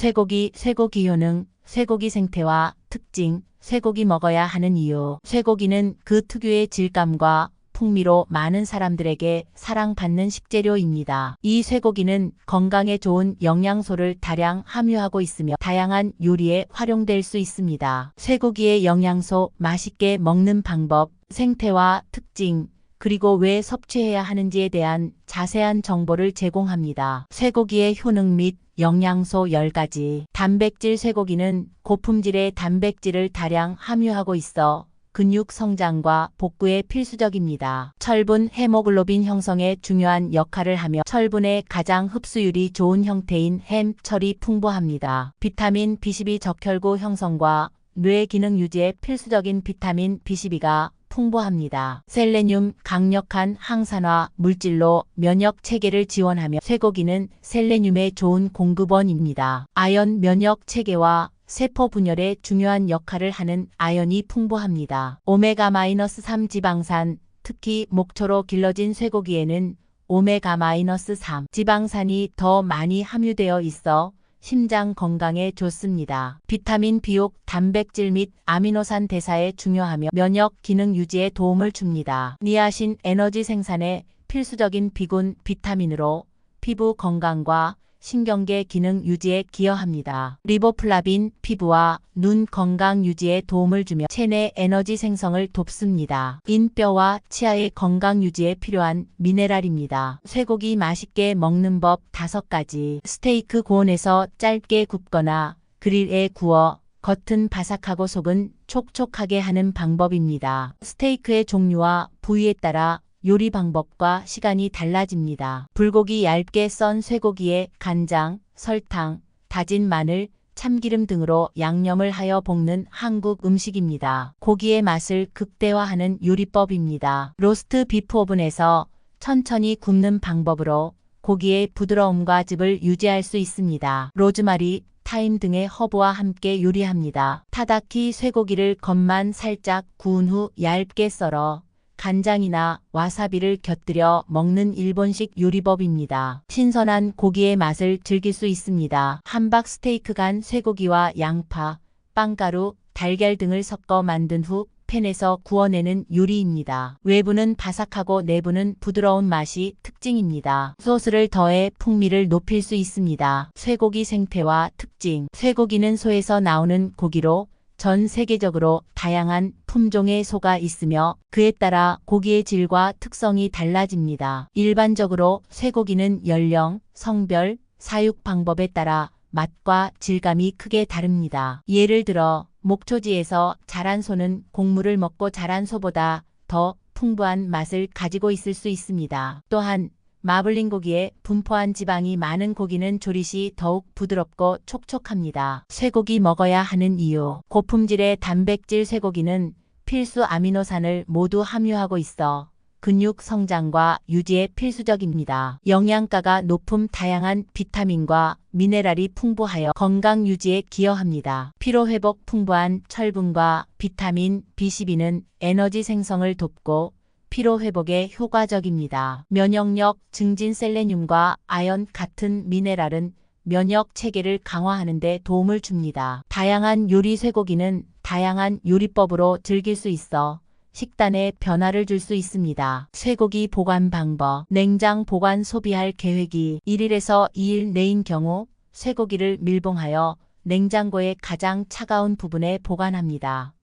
쇠고기, 쇠고기 효능, 쇠고기 생태와 특징, 쇠고기 먹어야 하는 이유. 쇠고기는 그 특유의 질감과 풍미로 많은 사람들에게 사랑받는 식재료입니다. 이 쇠고기는 건강에 좋은 영양소를 다량 함유하고 있으며 다양한 요리에 활용될 수 있습니다. 쇠고기의 영양소 맛있게 먹는 방법, 생태와 특징, 그리고 왜 섭취해야 하는지에 대한 자세한 정보를 제공합니다. 쇠고기의 효능 및 영양소 10가지. 단백질 쇠고기는 고품질의 단백질을 다량 함유하고 있어 근육 성장과 복구에 필수적입니다. 철분, 헤모글로빈 형성에 중요한 역할을 하며 철분의 가장 흡수율이 좋은 형태인 햄, 철이 풍부합니다. 비타민 B12 적혈구 형성과 뇌 기능 유지에 필수적인 비타민 B12가 풍부합니다. 셀레늄 강력한 항산화 물질로 면역 체계를 지원하며 쇠고기는 셀레늄의 좋은 공급원입니다. 아연 면역 체계와 세포 분열에 중요한 역할을 하는 아연이 풍부합니다. 오메가-3 지방산, 특히 목초로 길러진 쇠고기에는 오메가-3 지방산이 더 많이 함유되어 있어 심장 건강에 좋습니다. 비타민 B6 단백질 및 아미노산 대사에 중요하며 면역 기능 유지에 도움을 줍니다. 니아신 에너지 생산에 필수적인 비군 비타민으로 피부 건강과 신경계 기능 유지에 기여합니다. 리보플라빈 피부와 눈 건강 유지에 도움을 주며 체내 에너지 생성을 돕습니다. 인뼈와 치아의 건강 유지에 필요한 미네랄입니다. 쇠고기 맛있게 먹는 법 5가지. 스테이크 고온에서 짧게 굽거나 그릴에 구워 겉은 바삭하고 속은 촉촉하게 하는 방법입니다. 스테이크의 종류와 부위에 따라 요리 방법과 시간이 달라집니다. 불고기 얇게 썬 쇠고기에 간장, 설탕, 다진 마늘, 참기름 등으로 양념을 하여 볶는 한국 음식입니다. 고기의 맛을 극대화하는 요리법입니다. 로스트 비프 오븐에서 천천히 굽는 방법으로 고기의 부드러움과 즙을 유지할 수 있습니다. 로즈마리, 타임 등의 허브와 함께 요리합니다. 타다키 쇠고기를 겉만 살짝 구운 후 얇게 썰어 간장이나 와사비를 곁들여 먹는 일본식 요리법입니다. 신선한 고기의 맛을 즐길 수 있습니다. 함박 스테이크 간 쇠고기와 양파, 빵가루, 달걀 등을 섞어 만든 후 팬에서 구워내는 요리입니다. 외부는 바삭하고 내부는 부드러운 맛이 특징입니다. 소스를 더해 풍미를 높일 수 있습니다. 쇠고기 생태와 특징 쇠고기는 소에서 나오는 고기로 전 세계적으로 다양한 품종의 소가 있으며 그에 따라 고기의 질과 특성이 달라집니다. 일반적으로 쇠고기는 연령, 성별, 사육 방법에 따라 맛과 질감이 크게 다릅니다. 예를 들어 목초지에서 자란 소는 곡물을 먹고 자란 소보다 더 풍부한 맛을 가지고 있을 수 있습니다. 또한 마블링 고기에 분포한 지방이 많은 고기는 조리 시 더욱 부드럽고 촉촉합니다. 쇠고기 먹어야 하는 이유 고품질의 단백질 쇠고기는 필수 아미노산을 모두 함유하고 있어 근육 성장과 유지에 필수적입니다. 영양가가 높음 다양한 비타민과 미네랄이 풍부하여 건강 유지에 기여합니다. 피로 회복 풍부한 철분과 비타민 B12는 에너지 생성을 돕고 피로 회복에 효과적입니다. 면역력 증진 셀레늄과 아연 같은 미네랄은 면역 체계를 강화하는 데 도움을 줍니다. 다양한 요리 쇠고기는 다양한 요리법으로 즐길 수 있어 식단에 변화를 줄 수 있습니다. 쇠고기 보관 방법 냉장 보관 소비할 계획이 1일에서 2일 내인 경우 쇠고기를 밀봉하여 냉장고의 가장 차가운 부분에 보관합니다.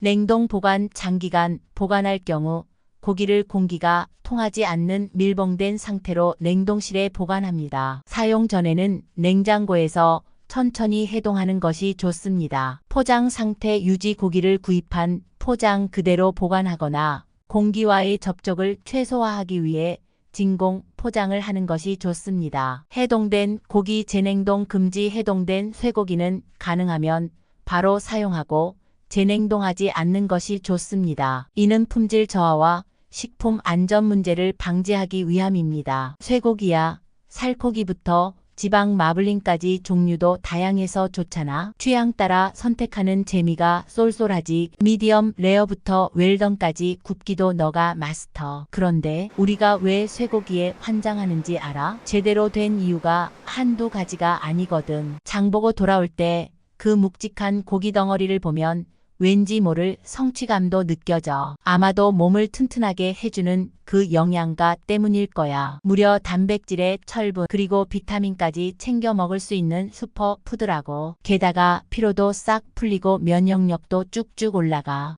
냉동 보관 장기간 보관할 경우 고기를 공기가 통하지 않는 밀봉된 상태로 냉동실에 보관합니다. 사용 전에는 냉장고에서 천천히 해동하는 것이 좋습니다. 포장 상태 유지 고기를 구입한 포장 그대로 보관하거나 공기와의 접촉을 최소화하기 위해 진공 포장을 하는 것이 좋습니다. 해동된 고기 재냉동 금지 해동된 쇠고기는 가능하면 바로 사용하고 재냉동하지 않는 것이 좋습니다. 이는 품질 저하와 식품 안전 문제를 방지하기 위함입니다. 쇠고기야 살코기부터 지방 마블링까지 종류도 다양해서 좋잖아. 취향 따라 선택하는 재미가 쏠쏠하지. 미디엄 레어부터 웰던까지 굽기도 너가 마스터. 그런데 우리가 왜 쇠고기에 환장하는지 알아? 제대로 된 이유가 한두 가지가 아니거든. 장보고 돌아올 때 그 묵직한 고기 덩어리를 보면 왠지 모를 성취감도 느껴져. 아마도 몸을 튼튼하게 해주는 그 영양가 때문일 거야. 무려 단백질에 철분 그리고 비타민까지 챙겨 먹을 수 있는 슈퍼 푸드라고. 게다가 피로도 싹 풀리고 면역력도 쭉쭉 올라가.